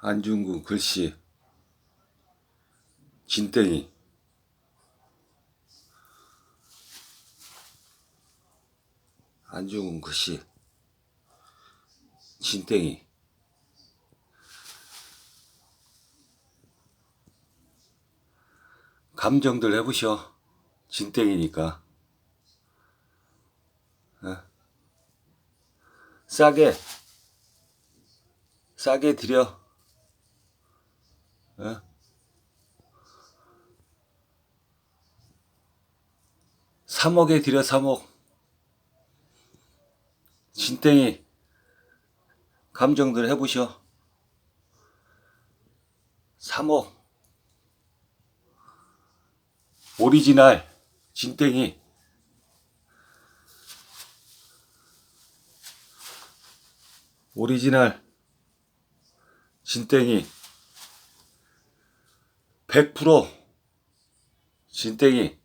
안중근 글씨 진땡이. 안중근 글씨 진땡이. 감정들 해보셔. 진땡이니까. 어? 싸게. 싸게 드려 어? 삼억에 드려 3억. 진땡이 감정들 해보셔 3억. 오리지널 진땡이. 오리지널 진땡이 100% 진땡이